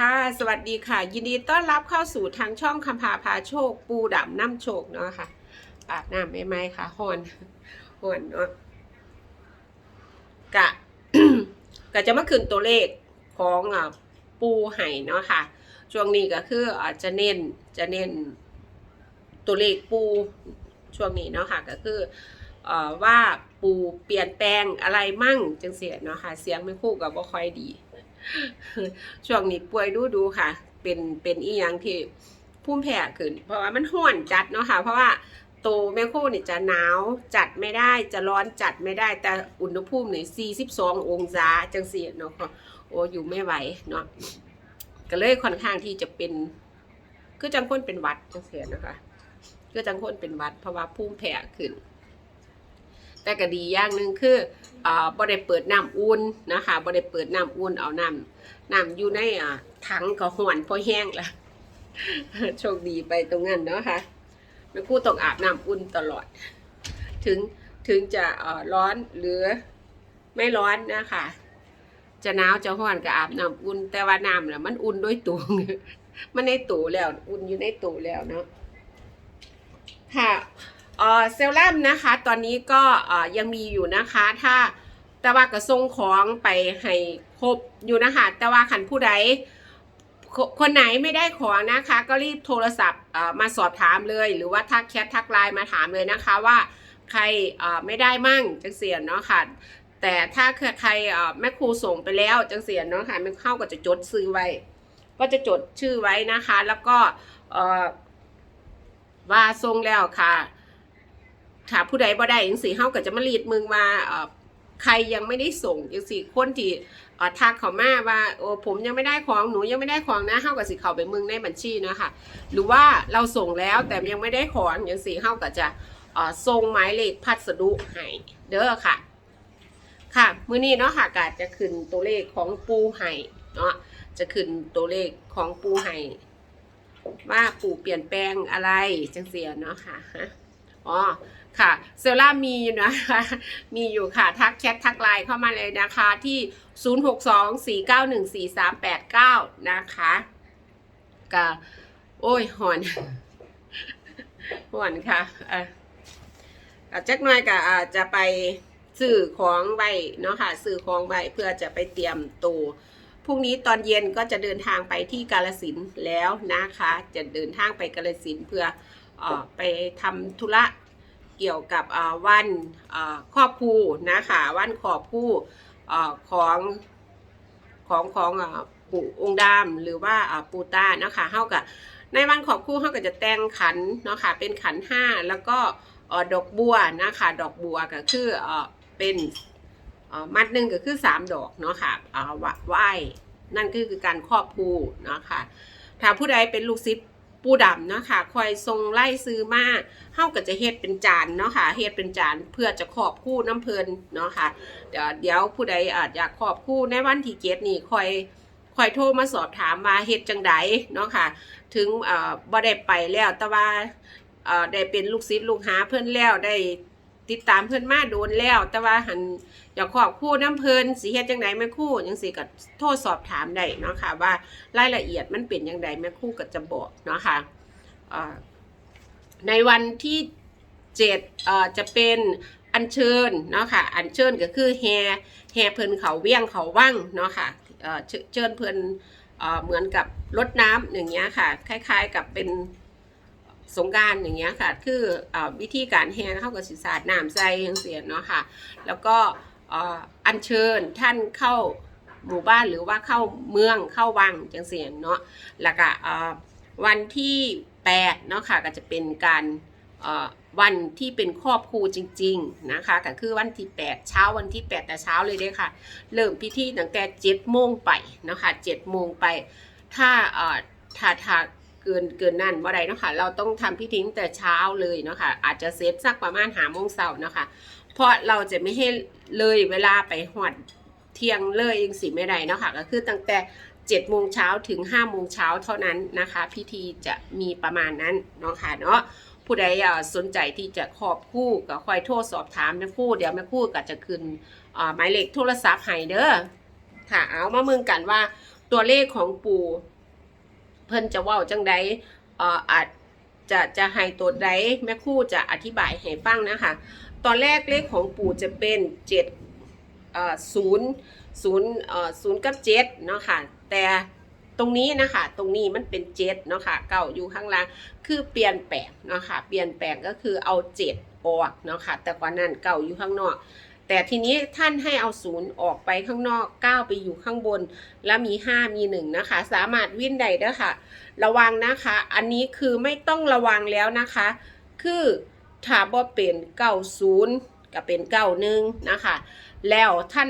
ค่ะ สวัสดีค่ะ ยินดีต้อนรับเข้าสู่ทางช่องคำพาพาโชค ปูดำน้ำโชคเนาะค่ะอาบน้ำไม่ไหมค่ะฮอนฮอนเนาะกะก็จะมาขึ้นตัวเลขของอ่าปูไห่เนาะค่ะ ช่วงนี้ก็คืออาจจะเน้นจะเน้นตัวเลขปูช่วงนี้เนาะค่ะก็คือว่าปูเปลี่ยนแปลงอะไรมั่งจังเสียเนาะค่ะ เสียงไม่คู่กับบ่ค่อยดี ช่วงนี้ป่วยดูดูค่ะ เป็นเป็นอีหยังที่พุ่มแพ้ขึ้น เพราะว่ามันห้อนจัดเนาะค่ะ เพราะว่าโตวแมคโครนี่จะหนาวจัดไม่ได้จะร้อนจัดไม่ได้ แต่อุณหภูมินี่ 42 องศาจังซี่เนาะโอ้อยู่ไม่ไหวเนาะก็เลยค่อนข้างที่จะเป็น คือจังคนเป็นวัดจังซี่นะคะ คือจังคนเป็นวัดเพราะว่าภูมิแพ้ขึ้น แต่ก็ดีอย่างหนึ่งคืออ่าบ่ได้เปิดน้ำอุ่นนะคะบ่ได้เปิดน้ำอุ่นเอาน้ำน้ำอยู่ในอ่าถังก็ห่อนพอแห้งละโชคดีไปตรงนั้นเนาะค่ะแม่ครู่ต้องอาบน้ำอุ่นตลอด ถึงถึงจะเอ่อร้อนหรือไม่ร้อนนะคะ จะหนาวจะร้อนก็อาบน้ำอุ่น แต่ว่าน้ำน่ะมันอุ่นด้วยตัว มันในตู้แล้ว อุ่นอยู่ในตู้แล้วเนาะค่ะ เซลลัมนะคะ ตอนนี้ก็ยังมีอยู่นะคะ ถ้าแต่ว่าก็ส่งของไปให้ครบอยู่นะคะแต่ว่าขันผู้ใดคนไหนไม่ได้ของนะคะ ก็รีบโทรศัพท์มาสอบถามเลย หรือว่าทักแชททักไลน์มาถามเลยนะคะว่าใครไม่ได้มั่งจังเสียนเนาะค่ะ แต่ถ้าใครแม่ครูส่งไปแล้วจังเสียนเนาะค่ะแม่เข้าก็จะจดซื้อไว้ ก็จะจดชื่อไว้นะคะ แล้วก็ว่าส่งแล้วค่ะ ถ้าผู้ใดบ่ได้จังซี่เฮาก็จะมารีดมึงว่าใครยังไม่ได้ส่งจังซี่คนที่ทักเขามาว่าโอ้ผมยังไม่ได้ของหนูยังไม่ได้ของนะเฮาก็สิเขาไปมึงในบัญชีนะคะหรือว่าเราส่งแล้วแต่ยังไม่ได้ของจังซี่เฮาก็จะส่งหมายเลขพัสดุให้เด้อค่ะ ค่ะมื้อนี้เนาะค่ะก็จะขึ้นตัวเลขของปูไห้เนาะจะขึ้นตัวเลขของปูไห้ว่าปูเปลี่ยนแปลงอะไรจังเสียเนาะค่ะ อ๋อค่ะเซลล่ามีอยู่นะคะมีอยู่ค่ะ ทักแชททักไลน์เข้ามาเลยนะคะที่ 0624914389 นะคะกะโอ้ยหอนหอนค่ะเอ่อจักหน่อยก็อาจจะไปซื้อของไว้เนาะค่ะซื้อของไว้เพื่อจะไปเตรียมตัวพรุ่งนี้ตอนเย็นก็จะเดินทางไปที่กาลสินแล้วนะคะ จะเดินทางไปกาลสินเพื่อ ไปทำธุระเกี่ยวกับวันครอบครูนะคะวันขอบผู้อ่ของของของอ่าปู่องค์ดำหรือว่าปูต้านะคะเฮากับในวันขอบคู่เฮาก็จะแต่งขันเนาะค่ะเป็นขันห้าแล้วก็ดอกบัวนะคะดอกบัวก็คือเอ่อเป็นมัดหนึ่งก็คือสามดอกเนาะค่ะอ่าไหว้นั่นก็คือการครอบครูเนาะค่ะถ้าผู้ใดเป็นลูกศิษย์ ปูดำเนาะค่ะคอยทรงไล่ซื้อมาเฮาก็จะเฮ็ดเป็นจานเนาะค่ะเฮ็ดเป็นจานเพื่อจะขอบคู่น้ำเพลินเนาะค่ะเดี๋ยวเดี๋ยวผู้ใดอาจอยากขอบคู่ในวันที่เจ็ดนี่คอยคอยโทรมาสอบถามมาเฮ็ดจังใดเนาะค่ะ ถึงเอ่อบ่ได้ไปแล้วแต่ว่าเอ่อได้เป็นลูกศิษย์ลูกหาเพื่อนแล้วได้ ติดตามเพิ่นมาโดนแล้ว แต่ว่าหันอยากขอบคู่น้ำเพลินสิเฮ็ดจังใดแม่ครู่จังซี่ก็โทรสอบถามได้เนาะค่ะ ว่ารายละเอียดมันเป็นจังใดแม่คู่ก็จะบอกเนาะค่ะเอ่อในวันที่เจ็ดจะเป็นอัญเชิญเนาะค่ะ อัญเชิญก็คือแฮแฮเพลินเขาเวียงเขาว่างเนาะค่ะเอ่อเชิญเพลินเอ่อเหมือนกับรดน้ำอย่างเงี้ยค่ะ คล้าย ๆ กับเป็น สงการอย่างเงี้ยค่ะ คืออวิธีการแฮเข้ากับศิสาดน้ำใจยังเสียเนาะค่ะ แล้วก็อัญเชิญท่านเข้าหมู่บ้านหรือว่าเข้าเมืองเข้าวังจังเสียเนาะ แล้วก็วันที่8เนาะค่ะก็จะเป็นการวันที่เป็นครอบครูจริง ๆนะคะก็คือวันที่ 8 เช้าวันที่ 8 แต่เช้าเลยเด้ค่ะ เริ่มพิธีตั้งแต่7โมงไปเนาะค่ะ7โมงไป ถ้าเอ่อถ้าถ้า เกินเกินนั่นว่าใดเนาะค่ะ เราต้องทำพิธีตั้งแต่เช้าเลยเนาะค่ะ อาจจะเซตสักประมาณหาโมงเช้าเนาะค่ะเพราะเราจะไม่ให้เลยเวลาไปหอดเที่ยงเลยยังสิไม่ได้เนาะค่ะ ก็คือตั้งแต่7โมงเช้าถึง5โมงเช้าเท่านั้นนะคะ พิธีจะมีประมาณนั้นเนาะค่ะเนาะผู้ใดสนใจที่จะขอบคู่ก็คอยโทรสอบถามแม่คู่เดี๋ยวแม่คู่ก็จะขึ้นหมายเลขโทรศัพท์ให้เด้อค่ะเอามาเมืองกันว่าตัวเลขของปู่ เพิ่นจะเว่าจังใดเอ่ออาจจะจะให้ตัวใดแม่คู่จะอธิบายให้ฟังนะคะ ตอนแรกเลขของปู่จะเป็นเจ็ดเอ่อศูนย์ศูนย์เอ่อศูนย์กับเจ็ดเนาะค่ะแต่ตรงนี้นะคะตรงนี้มันเป็นเจ็ดเนาะค่ะเก่าอยู่ข้างล่างคือเปลี่ยนแปลงเนาะค่ะเปลี่ยนแปลงก็คือเอาเจ็ดออกเนาะค่ะแต่ก่อนนั้นเก่าอยู่ข้างนอก แต่ทีนี้ท่านให้เอาศูนย์ออกไปข้างนอกเก้าไปอยู่ข้างบน แล้วมีห้ามีหนึ่งนะคะ สามารถวิ่นใดเด้อค่ะ ระวังนะคะ อันนี้คือไม่ต้องระวังแล้วนะคะ คือถ้าบ่เป็นเก้าศูนย์ก็เป็นเก้าหนึ่งนะคะ แล้วท่าน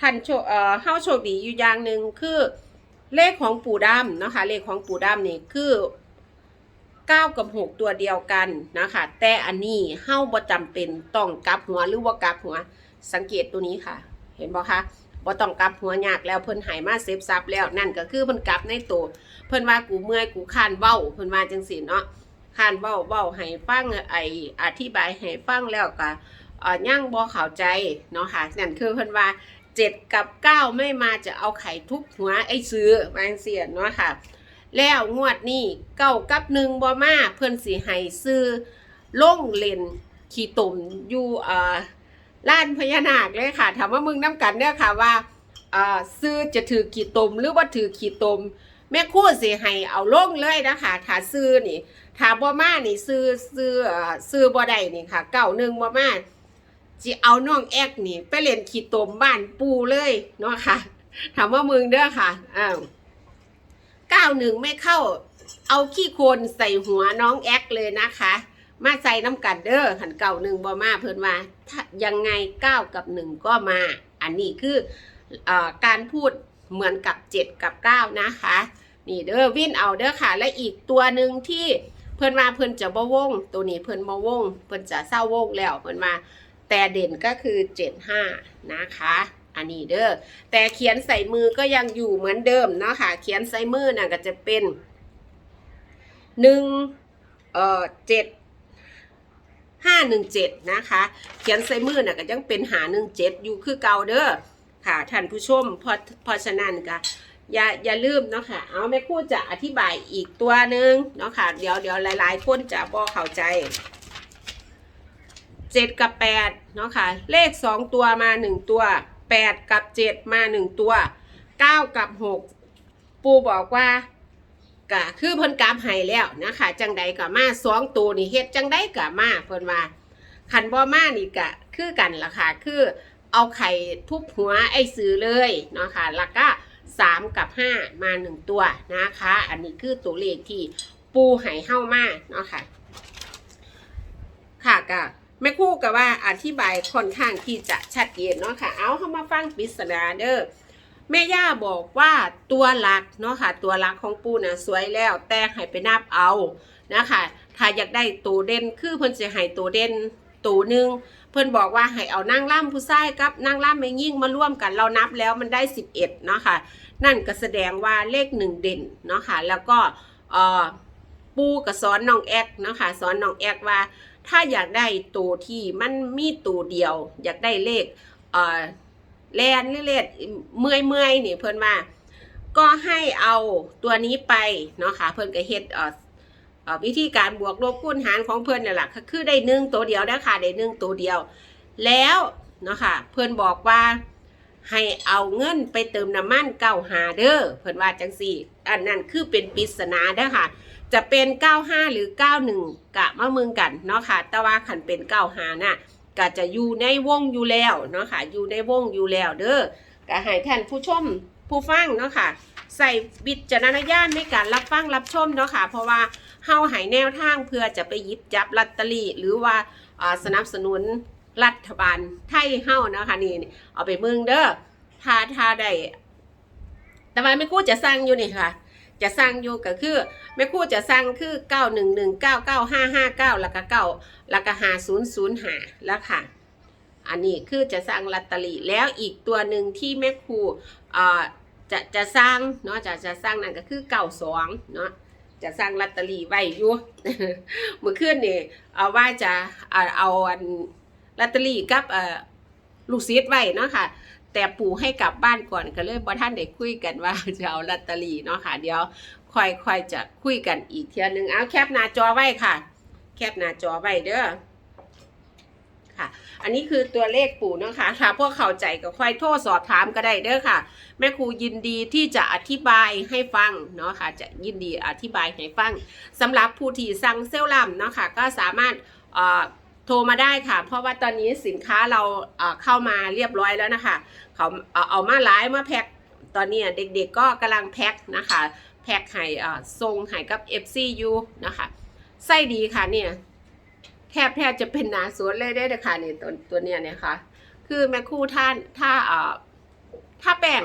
ท่านโชเอ่อเฮาโชคดีอยู่อย่างหนึ่งคือเลขของปู่ดำนะคะ เลขของปู่ดำนี่คือเก้ากับหกตัวเดียวกันนะคะ แต่อันนี้เฮาบ่จำเป็นต้องกลับหัวหรือว่ากลับหัว สังเกตตัวนี้ค่ะ เห็นบ่คะบ่ต้องกลับหัวยากแล้วเพิ่นหายมาเซฟซับแล้วนั่นก็คือเพิ่นกลับในตัวเพิ่นว่ากูเมื่อยกูคานเว้าเพิ่นว่าจังซี่เนาะคานเว้าเว้าให้ฟังไออธิบายให้ฟังแล้วก็เอ่อย่างบ่เข้าใจเนาะค่ะนั่นคือเพิ่นว่าเจ็ดกับเก้าไม่มาจะเอาไข่ทุบหัวไอ้ซื้อวาจั่งเสียเนาะค่ะ แล้วงวดนี้เก้ากับหนึ่งบ่มาเพิ่นสิให้ซื้อลงเลนขี่ตุ่มอยู่เอ่อ ล้านพญานาคเลยค่ะถามว่ามึงน้ำกันเนี่ยค่ะว่าเอ่อซื้อจะถือขี่ตุ่มหรือว่าถือขี่ตุ่มแม่คู่สิให้เอาลงเลยนะคะถ้าซื้อนี่ถ้าบ่มานี่ซื้อซื้อเอ่อซื้อบ่ได้นี่ค่ะเก้าหนึ่งบ่มาจิเอาน้องแอกนี่ ไปเล่นขีดตมบ้านปูเลยเนาะค่ะถามว่ามึงเด้อค่ะอ้าวเก้าหนึ่งไม่เข้า เอาขี้โคนใส่หัวน้องแอกเลยนะคะ มาใส่น้ำกันเด้อหันเก่าหนึ่งบ่มาเพิ่นว่ายังไงเก้ากับหนึ่งก็มา อันนี้คืออการพูดเหมือนกับเจ็ดกับเก้านะคะ นี่เด้อวินเอาเด้อค่ะ และอีกตัวหนึ่งที่เพิ่นมาเพิ่นจะบ่วง ตัวนี้เพิ่นบ่วง เพิ่นจะเศร้าวงแล้วเพิ่นมาแต่เด่นก็คือ75นะคะอันนี้เด้อแต่เขียนใส่มือก็ยังอยู่เหมือนเดิมเนาะค่ะ เขียนใส่มือน่ะก็จะเป็น1เอ่อ 7 517นะคะ เขียนใส่มือน่ะก็ยังเป็นหา17อยู่คือเก่าเด้อค่ะท่านผู้ชมพราะเพราะฉะนั้นก็อย่าอย่าลืมเนาะค่ะ เอาแม่คู่จะอธิบายอีกตัวหนึ่งเนาะค่ะ เดี๋ยวเดี๋ยวหลายๆคนจะบ่เข้าใจเจ็ดกับแปดเนาะค่ะ เลขสองตัวมาหนึ่งตัวแปดกับเจ็ดมาหนึ่งตัวเก้ากับหกปูบอกว่า ก็คือเพิ่นกราฟให้แล้วนะคะจังใดก็มาสองตัวนี่เฮ็ดจังใดก็มาเพิ่นว่าคันบ่มานี่ก็คือกันล่ะค่ะ คือเอาไข่ทุบหัวไอ้ซื้อเลยเนาะค่ะแล้วก็สามกับห้ามาหนึ่งตัวนะคะ อันนี้คือตัวเลขที่ปูให้เฮ้ามาเนาะค่ะ ค่ะก็แม่ครู่กับว่าอธิบายค่อนข้างที่จะชัดเจนเนาะค่ะ เอาเข้ามาฟังปริศนาเด้อ แม่ย่าบอกว่าตัวหลักเนาะค่ะ ตัวหลักของปูน่ะสวยแล้ว แต่ให้ไปนับเอานะคะถ้าอยากได้ตัวเด่นคือเพิ่นจะให้ตัวเด่นตัวหนึ่งเพิ่นบอกว่าให้เอานางล่ำผู้ชายกับนางล่ำแม่ยิ่งมาร่วมกันเรานับแล้วมันได้ 11เนาะค่ะ นั่นก็แสดงว่าเลขหนึ่งเด่นเนาะค่ะ แล้วก็เออปูกับสอนน้องแอกเนาะค่ะสอนน้องแอกว่า ถ้าอยากได้ตัวที่มันมีตัวเดียว อยากได้เลขเออ แลนหรือเลขเมื่อยเมื่อยนี่เพิ่นว่าก็ให้เอาตัวนี้ไปเนาะค่ะเพิ่นก็เฮ็ดเอ่อวิธีการบวกลบคูณหารของเพิ่นนี่แหละคือได้หนึ่งตัวเดียวนะคะได้หนึ่งตัวเดียว แล้วเนาะค่ะเพิ่นบอกว่าให้เอาเงินไปเติมน้ำมันเก้าหาเด้อเพิ่นว่าจังสี่อันนั้นคือเป็นปริศนาเด้อค่ะ จะเป็น 95 หรือ 91 กะมาเมืองกันเนาะค่ะ แต่ว่าขันเป็น 95 น่ะ ก็จะอยู่ในวงอยู่แล้วเนาะค่ะอยู่ในวงอยู่แล้วเด้อก็ให้ท่านผู้ชมผู้ฟังเนาะค่ะใส่วิจารณญาณในการรับฟังรับชมเนาะค่ะ เพราะว่าเฮาให้แนวทางเพื่อจะไปหยิบจับลอตเตอรี่ หรือว่าสนับสนุนรัฐบาลไทยเฮานะค่ะนี่เอาไปเมืองเด้อถ้าถ้าได้แต่ว่าไม่กู้จะสร้างอยู่นี่ค่ะ จะสร้างอยู่ก็คือแม่ครู่จะสร้างคือ 9 1 1 9 9 5 5 9แล้วก็9แล้วก็5 0 0 5แล้วค่ะ อันนี้คือจะสร้างลอตเตอรี่แล้วอีกตัวหนึ่งที่แม่คู่จะจะสร้างเนาะจะจะสร้างนั่นก็คือเก่าสองเนาะจะสร้างลอตเตอรี่ไว้อยู่เมื่อคืนนี่เอาว่าจะเอาอันลอตเตอรี่กับลูกศิษย์ไว้เนาะค่ะ แต่ปู่ให้กลับบ้านก่อนก็เลยบ่ท่านได้คุยกันว่าจะเอาลอตเตอรี่เนาะค่ะเดี๋ยวค่อยๆจะคุยกันอีกเทียนึงเอาแคปหน้าจอไว้ค่ะ แคปหน้าจอไว้เด้อค่ะ อันนี้คือตัวเลขปู่เนาะคะถ้าพวกเข้าใจก็ค่อยโทรสอบถามก็ได้เด้อค่ะ แม่ครูยินดีที่จะอธิบายให้ฟังเนาะค่ะ จะยินดีอธิบายให้ฟังสำหรับผู้ที่สั่งเซลล์ลัมเนาะค่ะก็สามารถเอ่อ ทรมาได้ค่ะ เพราะว่าตอนนี้สินค้าเราเข้ามาเรียบร้อยแล้วนะคะ เขาเอาเอามาไลฟ์มาแพ็คตอนนี้เด็กๆก็กำลังแพ็คนะคะ แพ็คให้เอ่อทรงให้กับ FCU นะคะไส้ดีค่ะเนี่ยแทบแทบจะเป็นนาสวนเลยได้เลยค่ะนี่ตัวตัวเนี้ยเนี่ยค่ะ คือแม่คู่ท่านถ้าเอ่อถ้าแป้ง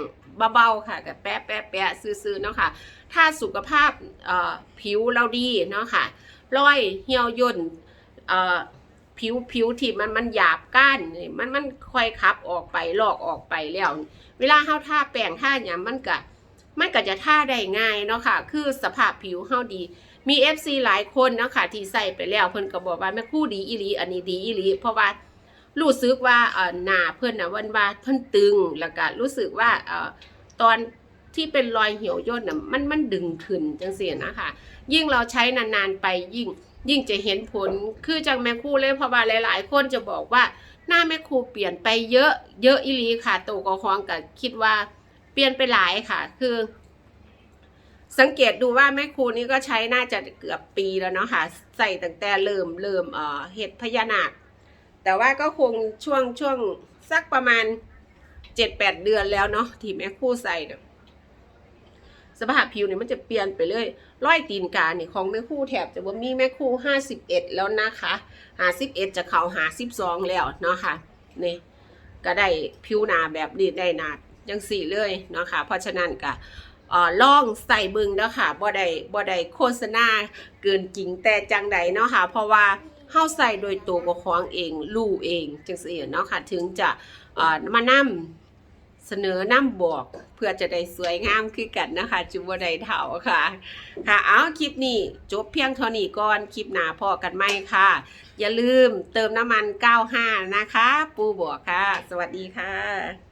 เบาๆค่ะกับแปะแปะแปะซื้อๆเนาะค่ะ ถ้าสุขภาพเอ่อผิวเราดีเนาะค่ะรอยเหี่ยวย่นเอ่อ ผิวผิวที่มันมันหยาบก้านนี่มันมันค่อยขับออกไปลอกออกไปแล้ว เวลาเฮาทาแป้งทาหยังมันก็มันก็จะทาได้ง่ายเนาะค่ะ คือสภาพผิวเฮาดี มี FC หลายคนเนาะค่ะที่ใส่ไปแล้วเพิ่นก็บอกว่าแม่คู่ดีอีหลีอันนี้ดีอีหลีเพราะว่ารู้สึกว่าเอ่อหน้าเพิ่นน่ะวันว่าเพิ่นตึงแล้วก็รู้สึกว่าเอ่อตอนที่เป็นรอยเหี่ยวย่นน่ะมันมันดึงขึ้นจังซี่นะคะยิ่งเราใช้นานๆไปยิ่งยิ่งจะเห็นผลคือจังแม่ครู่เลยเพราะว่าหลาย ๆ คนจะบอกว่าหน้าแม่ครูเปลี่ยนไปเยอะเยอะอีหลีค่ะโตก็คองกับคิดว่าเปลี่ยนไปหลายค่ะ คือ สังเกตดูว่าแม่ครูนี่ก็ใช้น่าจะเกือบปีแล้วเนาะค่ะ ใส่ตั้งแต่เริ่มเริ่มเอ่อเห็ดพญานาค แต่ว่าก็คงช่วงช่วงสักประมาณเจ็ดแปดเดือนแล้วเนาะที่แม่ครูใส่เนี่ย สภาพผิวเนี่ยมันจะเปลี่ยนไปเลยร้อยตีนกาเนี่ยของแม่ครูแถบจะว่ามีแม่ครูห้าสิบเอ็ดแล้วนะคะหาสิบเอ็ดจะเขาหาสิบสองแล้วเนาะค่ะนี่ก็ได้ผิวหนาแบบนี้ได้หนาจังสี่เลยเนาะค่ะเพราะฉะนั้นก็เอ่อลองใส่บึงเนาะค่ะบ่ได้บ่ได้โฆษณาเกินจริงแต่จังใดเนาะค่ะ เพราะว่าเฮาใส่โดยตัวกของเองรู้เองจังซี่เนาะค่ะ ถึงจะอ่อมานำ เสนอน้ำบอกเพื่อจะได้สวยงามคือกันนะคะ จุบไดเถาค่ะ ค่ะเอาคลิปนี้จบเพียงเท่านี้ก่อนคลิปหน้าพอกันไหมค่ะ อย่าลืมเติมน้ำมัน 95 นะคะ ปูบอกค่ะ สวัสดีค่ะ